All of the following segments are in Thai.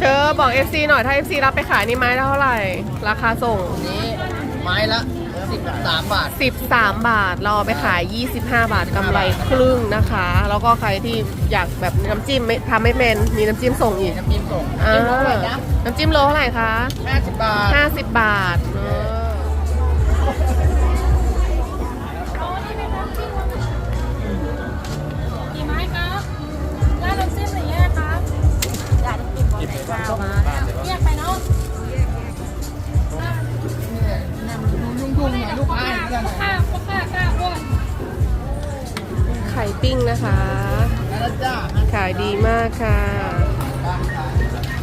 เธอบอก FC หน่อยถ้า FC รับไปขายนี่ไม้ละเท่าไหร่ ราคาส่งอันนี้ไม้ละ 13 บาท 13 บาทเราเอาไปขาย 25 บาทกำไรครึ่งนะคะ แล้วก็ใครที่อยากแบบน้ำจิ้มไม่ทำไม่เป็นมีน้ำจิ้มส่งอีกน้ำจิ้มส่งอ่าจิ้มเท่าไหร่นะน้ำจิ้มโลเท่าไหร่คะ 50 บาท 50 บาทเออ ปิ้งนะคะแล้วจ้าขายดีมากค่ะ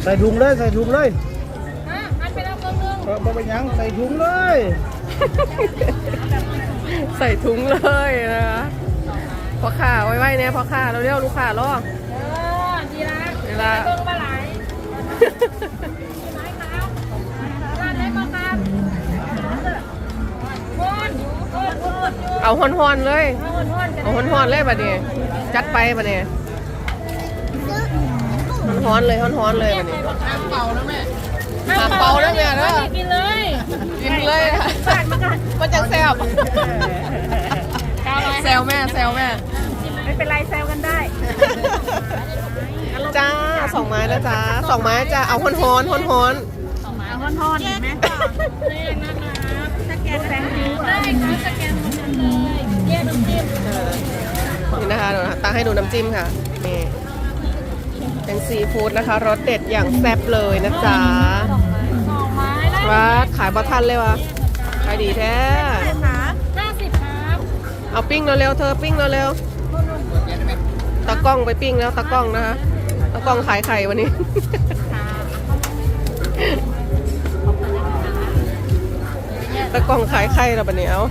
ใส่ถุงเลยใส่ถุงเลยฮะอันไปแล้วครึ่งนึงเออบ่เป็นหยังใส่ถุงเลย ใส่ถุงเลยนะคะพอข่าไว้ไว้เนี่ยพอข่าเราเรียกลูกค้ารอเออดีละเวลาเบิ่งมาหลายกี่ไม้ครับร้านเล็กก็ครับคนคนคนอยู่เอาฮอนๆเลยเอาคนคนกัน เอาฮอนๆเลยบัดนี้ จัดไปบัดนี้ฮอนๆเลยฮอนๆเลยบัดนี้น้ำเปล่านะแม่ห้ามเป่านะแม่เด้อกินเลยกินเลยนะฝากมากันมันจังแซวแซวแม่แซวแม่ ไม่เป็นไรแซวกันได้ จ้าสองไม้แล้วจ้าสองไม้จ้าเอาฮอนๆฮอนๆ เอาฮอนๆเห็นไหมเลขนะครับสแกนแบง นะคะเดี๋ยวตั้งให้ดูน้ำจิ้มค่ะนี่เป็นซีฟู้ดนะคะรสเด็ดอย่างแซ่บเลยนะจ๊ะสองไม้ได้ว้าขายบะทันเลยวะขายดีแท้ห้าสิบครับเอาปิ้งเร็วๆเธอปิ้งเร็วๆตากล้องไปปิ้งแล้วตากล้องนะคะตากล้องขายไข่วันนี้ตากล้องขายไข่แล้วปะเนี่ยเอา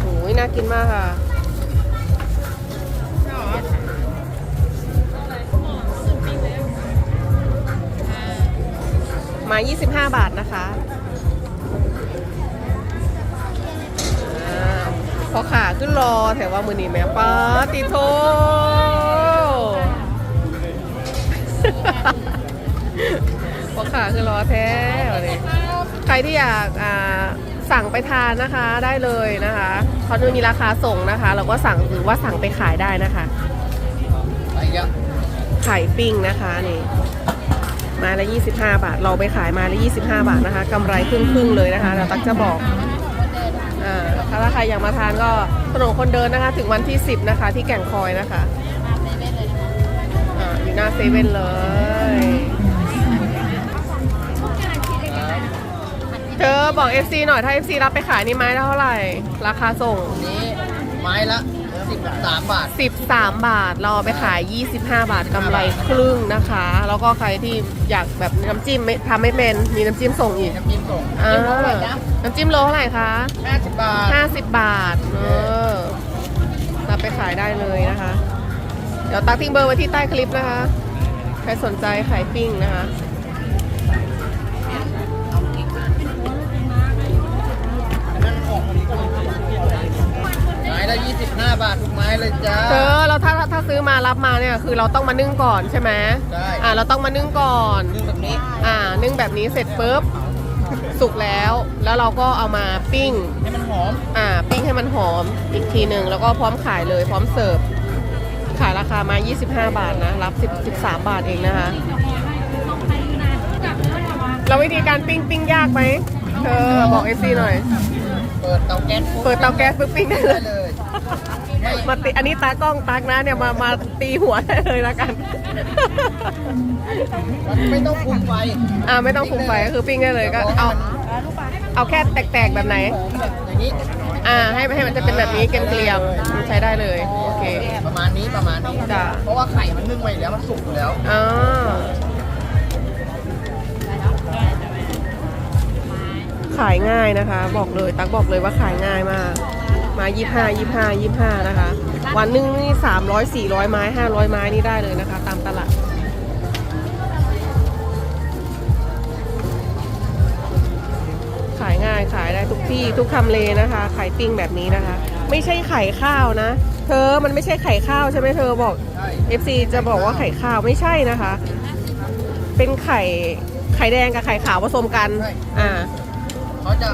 โอ้ยน่ากินมากค่ะ มา25 บาทนะคะอ่าพอขาขึ้นรอแถวว่ามือนี้แม่ป้าติโทพอขาขึ้นรอแท้วันนี้ใครที่อยากอ่าสั่งไปทานนะคะได้เลยนะคะเขาจะมีราคาส่งนะคะ เราก็สั่งหรือว่าสั่งไปขายได้นะคะไปเยอะไข่ปิ้งนะคะนี่ไมาละ 25 บาท เราไปขายมาละ 25 บาทนะคะกำไรครึ่งๆเลยนะคะเดี๋ยวตักจะบอกอ่าถ้าใครอยากมาทานก็ถนนคนเดินนะคะ ถึงวันที่ 10 นะคะ ที่แก่งคอยนะคะอ่าอยู่หน้าเซเว่นเลยเธอบอก FC หน่อยถ้า FC รับไปขายนี่ไม้ละเท่าไหร่ ราคาส่งนนี้ไม้ละ 13 บาท 13 บาท เราเอาไปขาย 25 บาทกำไรครึ่งนะคะ แล้วก็ใครที่อยากแบบน้ำจิ้มไม่ทำไม่เป็น มีน้ำจิ้มส่งอีก น้ำจิ้มส่งอ่าจิ้มเท่าไหร่นะน้ำจิ้มโลเท่าไหร่คะ 50 บาท 50 บาท เออรับไปขายได้เลยนะคะ เดี๋ยวตักทิ้งเบอร์ไว้ที่ใต้คลิปนะคะ ใครสนใจขายปิ้งนะคะ เลยจ้า เธอเราถ้าถ้าซื้อมารับมาเนี่ยคือเราต้องมานึ่งก่อนใช่ไหมใช่ อ่าเราต้องมานึ่งก่อน นึ่งแบบนี้อ่า นึ่งแบบนี้เสร็จปุ๊บสุกแล้ว แล้วเราก็เอามาปิ้ง ให้มันหอม อ่า ปิ้งให้มันหอมอีกทีหนึ่งแล้วก็พร้อมขายเลยพร้อมเสิร์ฟ ขายราคามา 25 บาทนะ รับ10 13 บาทเองนะคะแล้ววิธีการปิ้งปิ้งยากไหมเธอบอกเอซีหน่อย เปิดเตาแก๊สปุ๊บเปิดเตาแก๊สปุ๊บปิ้งได้เลได้ย เลยไม่มาตีอันนี้ตากล้องตากนะเนี่ยมามาตีหัวได้เลยละกันมัน ไม่ต้องคุมไฟอ่าไม่ต้องคุมไฟก็คือปิ้งได้เลยก็เอาเอาแค่แตกๆแบบไหนหอมแบบอย่างนี้ อ่าให้ให้มันจะเป็นแบบนี้เกลียมๆใช้ได้เลยโอเค ประมาณนี้ประมาณนี้จ้ะเพราะว่าไข่มันนึ่งไว้แล้วมันสุกอยู่แล้วอ่าขายง่ายนะคะ บอกเลยตักบอกเลยว่าขายง่ายมาก มายี่ห้ายี่ห้ายี่ห้านะคะ วันหนึงนี่สามร้อยสี่ร้อยไม้ห้าร้อยไม้นี่ได้เลยนะคะ ตามตลาดขายง่ายขายได้ทุกที่ทุกทำเลนะคะไข่ปิ้งแบบนี้นะคะ ไม่ใช่ไข่ข้าวนะ เธอมันไม่ใช่ไข่ข้าวใช่ไหมเธอบอกใช่ FC จะบอกว่าไข่ข้าวไม่ใช่นะคะ เป็นไข่ไข่แดงกับไข่ขาวผสมกัน อ่าเขาจะ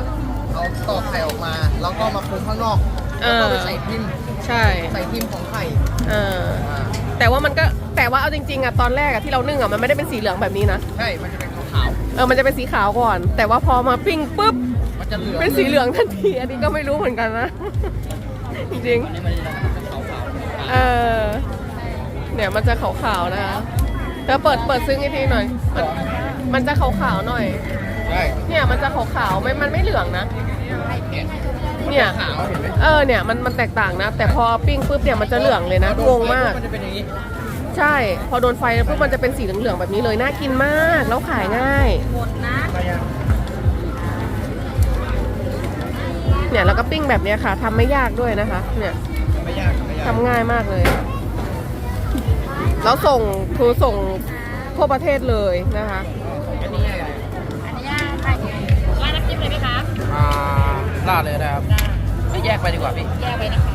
เอาตอกไข่ออกมา แล้วก็มาปรุงข้างนอกเอแล้วอ ก็ไปใส่พิมพ์ใช่ ใส่พิมพ์ของไข่เออ อ่าแต่ว่ามันก็แต่ว่าเอาจริงๆอะตอนแรกอะที่เรานึ่งอะมันไม่ได้เป็นสีเหลืองแบบนี้นะ ใช่ มันจะเป็นขาวเออมันจะเป็นสีขาวก่อน แต่ว่าพอมาปิ้งปุ๊บ ๆมันจะเหลืองเป็นสีเหลืองทันที อันนี้ก็ไม่รู้เหมือนกันนะ จริงอันนี้มันจะเป็นขาวๆเออเนี่ยมันจะขาวๆนะคะเธอเปิดเปิดซึ้งอีกทีหน่อย มันมันจะขาวๆหน่อยๆ ใช่เนี่ยมันจะขาวๆไม่มันไม่เหลืองนะเนี่ยเนี่ย ขาวเห็นไหมเออเนี่ยมันมันแตกต่างนะ แต่พอปิ้งปุ๊บเนี่ยมันจะเหลืองเลยนะงงมาก มันจะเป็นอย่างนี้ใช่ พอโดนไฟปุ๊บมันจะเป็นสีเหลืองๆแบบนี้เลยน่ากินมากแล้วขายง่าย เนี่ยแล้วก็ปิ้งแบบเนี้ยค่ะทำไม่ยากด้วยนะคะ เนี่ยไม่ยากไม่ยากทำง่ายมากเลย แล้วส่งคือส่งทั่วประเทศเลยนะคะ อันนี้ง่ายเลย ใช่ร้านน้ำจิ้มเลยไหมคะอ่าลาดเลยนะครับไม่แยกไปดีกว่าพี่ แยกไปนะคะ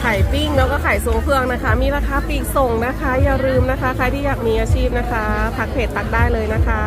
ไข่ปิ้งแล้วก็ไข่ทรงเครื่องนะคะ มีราคาปลีกส่งนะคะ อย่าลืมนะคะ ใครที่อยากมีอาชีพนะคะ ทักเพจตักได้เลยนะคะ